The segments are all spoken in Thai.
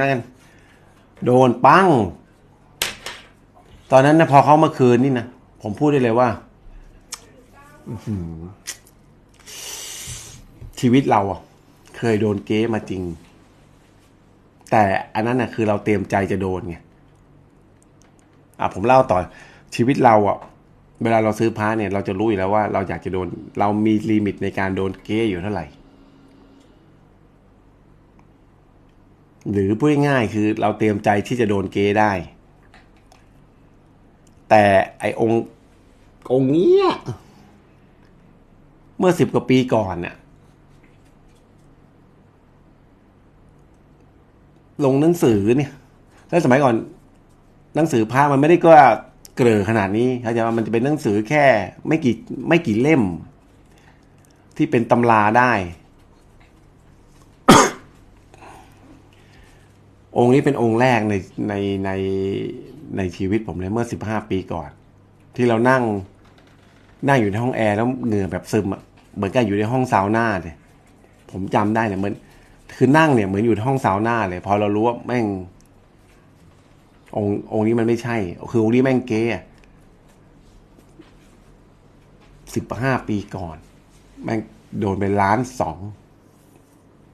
นั่นโดนปั้ง ตอนนั้นนะพอเขามาคืนนี่นะผมพูดได้เลยว่าชีวิตเราอะเคยโดนเก๊มาจริง แต่อันนั้นน่ะคือเราเตรียมใจจะโดนไงอะผมเล่าต่อชีวิตเราอะ เวลาเราซื้อพระเนี่ย เราจะรู้อยู่แล้วว่าเราอยากจะโดน เรามีลิมิตในการโดนเก๊อยู่เท่าไหร่ หรือพูดง่ายๆคือเราเตรียมใจที่จะโดนเกย์ได้ แต่ไอองค์องค์นี้เมื่อสิบกว่าปีก่อนเนี่ยลงหนังสือเนี่ยแล้วสมัยก่อน หนังสือพระมันไม่ได้ก็เกลือขนาดนี้เข้าใจว่ามันจะเป็นหนังสือแค่ไม่กี่ไม่กี่เล่ม ที่เป็นตำราได้ องค์นี้เป็นองค์แรกในในในในชีวิตผมเลยเมื่อสิบห้าปีก่อน ที่เรานั่งนั่งอยู่ในห้องแอร์แล้วเหงื่อแบบซึมอะเหมือนกับอยู่ในห้องซาวน่าเลยผมจำได้เลยเหมือนคือนั่งเนี่ยเหมือนอยู่ในห้องซาวน่าเลย พอเรารู้ว่าแม่ง องค์องค์นี้มันไม่ใช่ คือองค์นี้แม่งเก๊สิบห้าปีก่อน แม่งโดนไปล้านสอง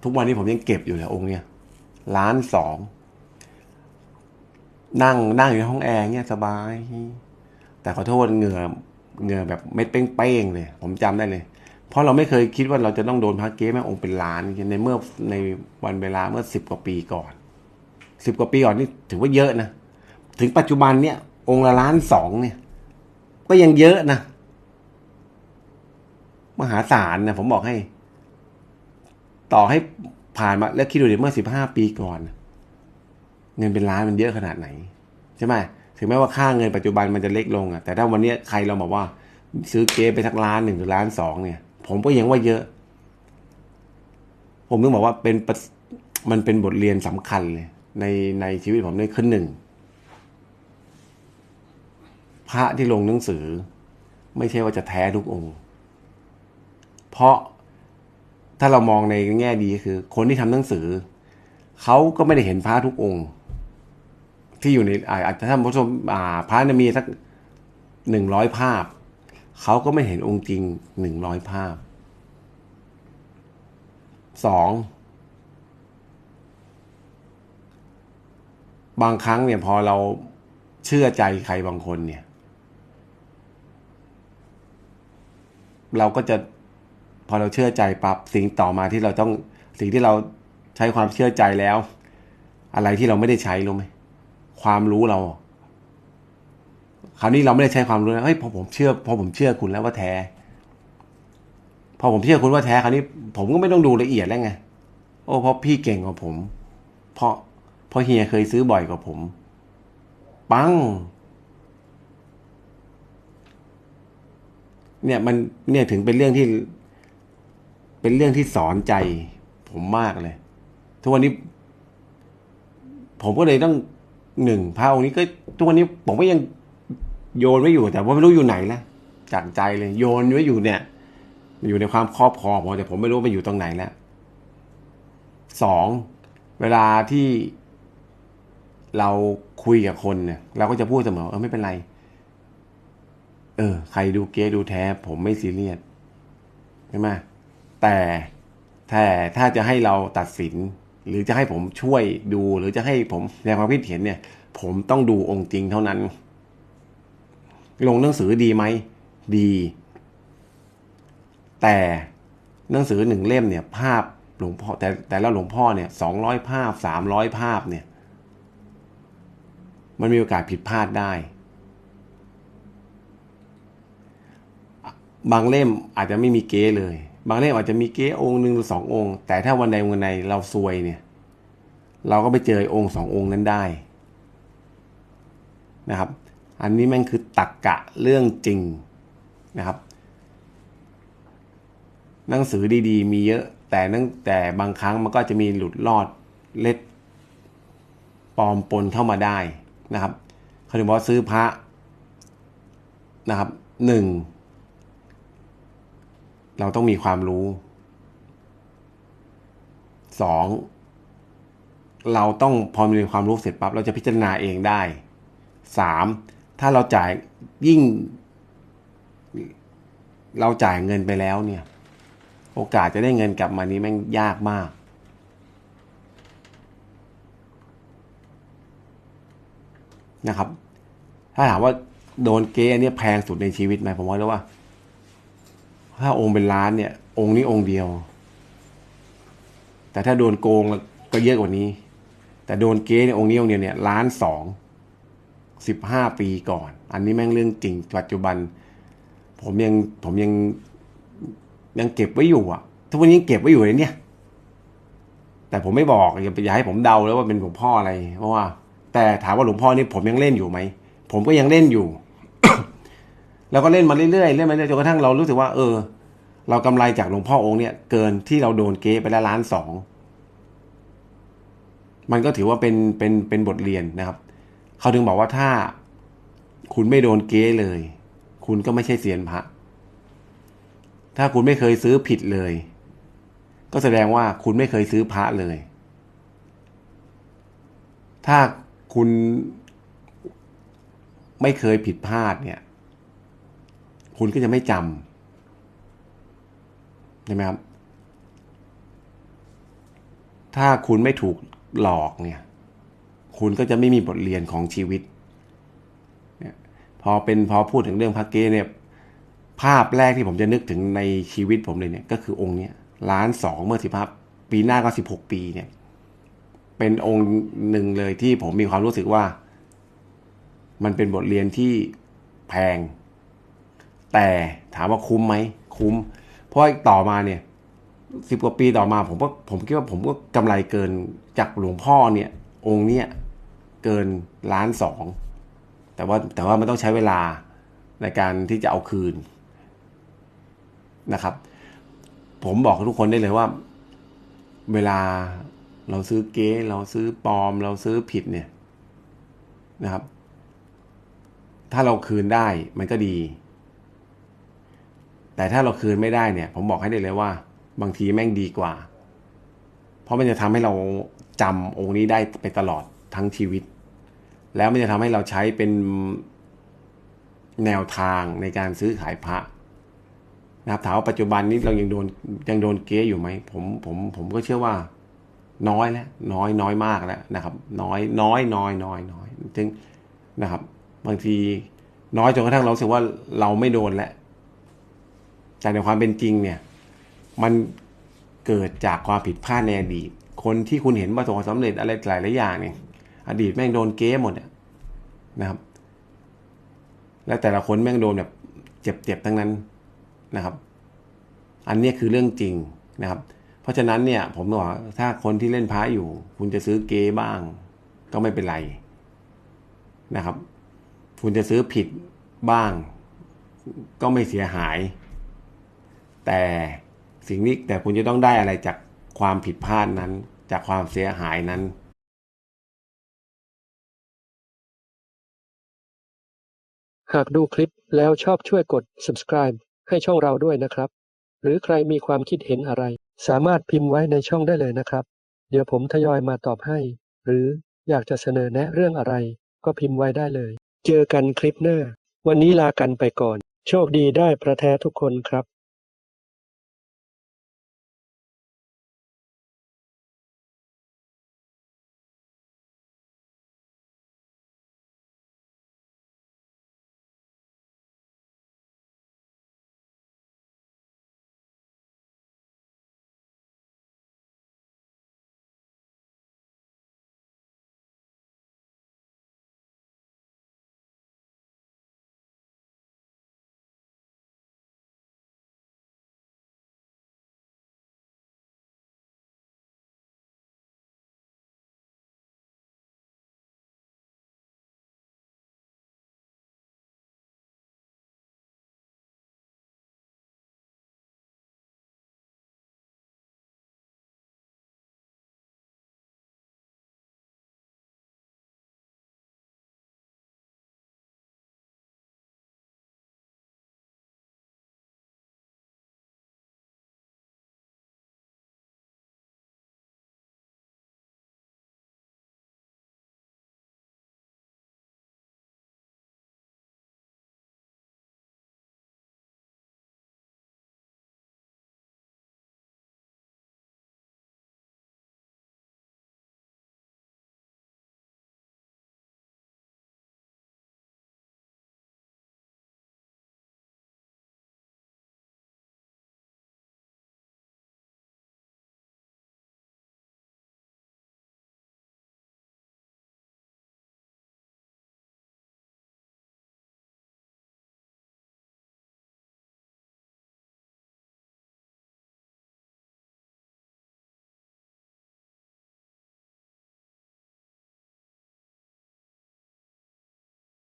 ทุกวันนี้ผมยังเก็บอยู่เลยองค์เนี้ย ล้านสองนั่งนั่งอยู่ในห้องแอร์เนี่ยสบาย แต่ขอโทษเหงื่อเหงื่อแบบเม็ดเป้งๆเลยผมจำได้เลย เพราะเราไม่เคยคิดว่าเราจะต้องโดนพระเก๊แม่งองค์เป็นล้านในเมื่อในวันเวลาเมื่อสิบกว่าปีก่อนสิบกว่าปีก่อนนี่ถือว่าเยอะนะถึงปัจจุบันเนี่ย องค์ละล้านสองเนี่ย ก็ยังเยอะนะมหาศาลนะผมบอกให้ ต่อให้ ผ่านมาแล้วคิดดูดิเมื่อสิบห้าปีก่อน เงินเป็นล้านมันเยอะขนาดไหน ใช่ไหมถึงแม้ว่าค่าเงินปัจจุบันมันจะเล็กลงอะแต่ถ้าวันนี้ใครเราบอกว่า ซื้อเก๊ไปสักล้านหนึ่งหรือล้านสองเนี่ย ผมก็ยังว่าเยอะ ผมต้องบอกว่าเป็นปมันเป็นบทเรียนสำคัญเลย ในในชีวิตผมในขึ้นหนึ่งพระที่ลงหนังสือ ไม่ใช่ว่าจะแท้ทุกองค์ เพราะ ถ้าเรามองในแง่ดีคือ คนที่ทำหนังสือ เขาก็ไม่ได้เห็นพระทุกองค์ ที่อยู่ในอาจจะท่านผู้ชมอ่าพระเนี่ยมีสักหนึ่งร้อยภาพ เขาก็ไม่เห็นองค์จริงหนึ่งร้อยภาพสองบางครั้งเนี่ยพอเราเชื่อใจใครบางคนเนี่ย เราก็จะ พอเราเชื่อใจปั๊บสิ่งต่อมาที่เราต้องสิ่งที่เราใช้ความเชื่อใจแล้ว อะไรที่เราไม่ได้ใช้รู้ไหมความรู้เรา คราวนี้เราไม่ได้ใช้ความรู้นะเฮ้ยพอผมเชื่อพอผมเชื่อคุณแล้วว่าแท้ พอผมเชื่อคุณว่าแท้คราวนี้ ผมก็ไม่ต้องดูละเอียดแล้วไงโอ้เพราะพี่เก่งกว่าผม เพราะเพราะเฮียเคยซื้อบ่อยกว่าผม ปังเนี่ยมันเนี่ยถึงเป็นเรื่องที่ เป็นเรื่องที่สอนใจ ผมมากเลย ทุกวันนี้ ผมก็เลยต้องหนึ่งพระองค์นี้ก็ ทุกวันนี้ผมก็ยังโยนไว้อยู่ แต่ว่าไม่รู้อยู่ไหนแล้วจากใจเลย โยนไว้อยู่เนี่ย อยู่ในความครอบครองผมแต่ผมไม่รู้ว่ามันอยู่ตรงไหนแล้วสองเวลาที่เราคุยกับคนเนี่ยเราก็จะพูดเสมอเออไม่เป็นไร เออ ใครดูเก๊ดูแท้ ผมไม่ซีเรียสใช่ไหม แต่แต่ถ้าจะให้เราตัดสิน หรือจะให้ผมช่วยดู หรือจะให้ผมแสดงความคิดเห็นเนี่ย ผมต้องดูองค์จริงเท่านั้น ลงหนังสือดีไหมดี แต่หนังสือหนึ่งเล่มเนี่ย ภาพหลวงพ่อแต่แต่แล้วหลวงพ่อเนี่ยสองร้อยภาพสามร้อยภาพเนี่ย มันมีโอกาสผิดพลาดได้ บางเล่มอาจจะไม่มีเก๊เลย บางเล่มอาจจะมีเก๊องค์หนึ่งหรือสององค์ แต่ถ้าวันใดวันใดเราซวยเนี่ย เราก็ไปเจอองค์สององค์นั้นได้นะครับ อันนี้แม่งคือตักกะเรื่องจริงนะครับ หนังสือดีๆ มีเยอะแต่นั่งแต่บางครั้งมันก็จะมีหลุดรอดเล็ดปลอมปนเข้ามาได้นะครับเขาถึงบอกว่าซื้อพระนะครับหนึ่ง เราต้องมีความรู้สองเราต้องพอมีความรู้เสร็จปั๊บเราจะพิจารณาเองได้สามถ้าเราจ่ายยิ่ง เราจ่ายเงินไปแล้วเนี่ย โอกาสจะได้เงินกลับมานี้แม่งยากมากนะครับ ถ้าถามว่าโดนเก๊อันเนี้ยแพงสุดในชีวิตไหมผมว่าแล้ว่า ถ้าองค์เป็นล้านเนี่ย องค์นี้องค์เดียว แต่ถ้าโดนโกงก็เยอะกว่านี้ แต่โดนเก๊เนี่ยองค์นี้องค์เดียวเนี่ยล้านสองสิบห้าปีก่อน อันนี้แม่งเรื่องจริงปัจจุบัน ผมยังผมยังยังเก็บไว้อยู่อะทุกวันนี้เก็บไว้อยู่เลยเนี่ย แต่ผมไม่บอกอย่าอย่าให้ผมเดาแล้วว่าเป็นหลวงพ่ออะไร เพราะว่า แต่ถามว่าหลวงพ่อนี่ผมยังเล่นอยู่ไหมผมก็ยังเล่นอยู่ แล้วก็เล่นมาเรื่อยๆเล่นมาเรื่อยจนกระทั่งเรารู้สึกว่า เออ เรากำไรจากหลวงพ่อองค์เนี่ยเกินที่เราโดนเก๊ไปแล้วล้านสองมันก็ถือว่าเป็นเป็นเป็นบทเรียนนะครับ เขาถึงบอกว่าถ้าคุณไม่โดนเก๊เลย คุณก็ไม่ใช่เซียนพระถ้าคุณไม่เคยซื้อผิดเลย ก็แสดงว่าคุณไม่เคยซื้อพระเลย ถ้าคุณไม่เคยผิดพลาดเนี่ย คุณก็จะไม่จำใช่ไหมครับ ถ้าคุณไม่ถูกหลอกเนี่ย คุณก็จะไม่มีบทเรียนของชีวิต พอเป็นพอพูดถึงเรื่องพระเกเนี่ย ภาพแรกที่ผมจะนึกถึงในชีวิตผมเลยเนี่ย ก็คือองค์เนี้ยล้านสองเมื่อสิบห้าปีหน้าก็สิบหกปีเนี่ย เป็นองค์หนึ่งเลยที่ผมมีความรู้สึกว่า มันเป็นบทเรียนที่แพง แต่ถามว่าคุ้มไหมคุ้ม เพราะต่อมาเนี่ยสิบกว่าปีต่อมาผมก็ผมคิดว่าผมก็กำไรเกินจากหลวงพ่อเนี่ย องค์เนี่ยเกินล้านสองแต่ว่าแต่ว่ามันต้องใช้เวลาในการที่จะเอาคืนนะครับ ผมบอกทุกคนได้เลยว่า เวลาเราซื้อเก๊เราซื้อปลอม เราซื้อผิดเนี่ยนะครับ ถ้าเราคืนได้มันก็ดี แต่ถ้าเราคืนไม่ได้เนี่ย ผมบอกให้ได้เลยว่า บางทีแม่งดีกว่า เพราะมันจะทำให้เราจำองค์นี้ได้ไปตลอดทั้งชีวิต แล้วมันจะทำให้เราใช้เป็นแนวทางในการซื้อขายพระนะครับถามว่าปัจจุบันนี้เรายังโดนยังโดนเก๊อยู่ไหมผมผมผมก็เชื่อว่า น้อยแล้วน้อยน้อยมากแล้วนะครับ น้อยน้อยน้อยน้อยน้อยจึงนะครับ บางทีน้อยจนกระทั่งเราสึกว่าเราไม่โดนแล้ว แต่ในความเป็นจริงเนี่ยมันเกิดจากความผิดพลาดในอดีต คนที่คุณเห็นประสบความสำเร็จอะไรหลายหลายอย่างเนี่ยอดีตแม่งโดนเก๊หมดนะครับ และแต่ละคนแม่งโดนแบบเจ็บๆทั้งนั้นนะครับ อันนี้คือเรื่องจริงนะครับ เพราะฉะนั้นเนี่ย ผมบอกถ้าคนที่เล่นพระอยู่ คุณจะซื้อเก๊บ้าง ก็ไม่เป็นไรนะครับ คุณจะซื้อผิดบ้าง ก็ไม่เสียหาย แต่สิ่งนี้แต่คุณจะต้องได้อะไรจากความผิดพลาดนั้น จากความเสียหายนั้น หากดูคลิปแล้วชอบช่วยกด subscribe ให้ช่องเราด้วยนะครับ หรือใครมีความคิดเห็นอะไร สามารถพิมพ์ไว้ในช่องได้เลยนะครับ เดี๋ยวผมทยอยมาตอบให้ หรืออยากจะเสนอแนะเรื่องอะไร ก็พิมพ์ไว้ได้เลย เจอกันคลิปหน้า วันนี้ลากันไปก่อน โชคดีได้ประแท้ทุกคนครับ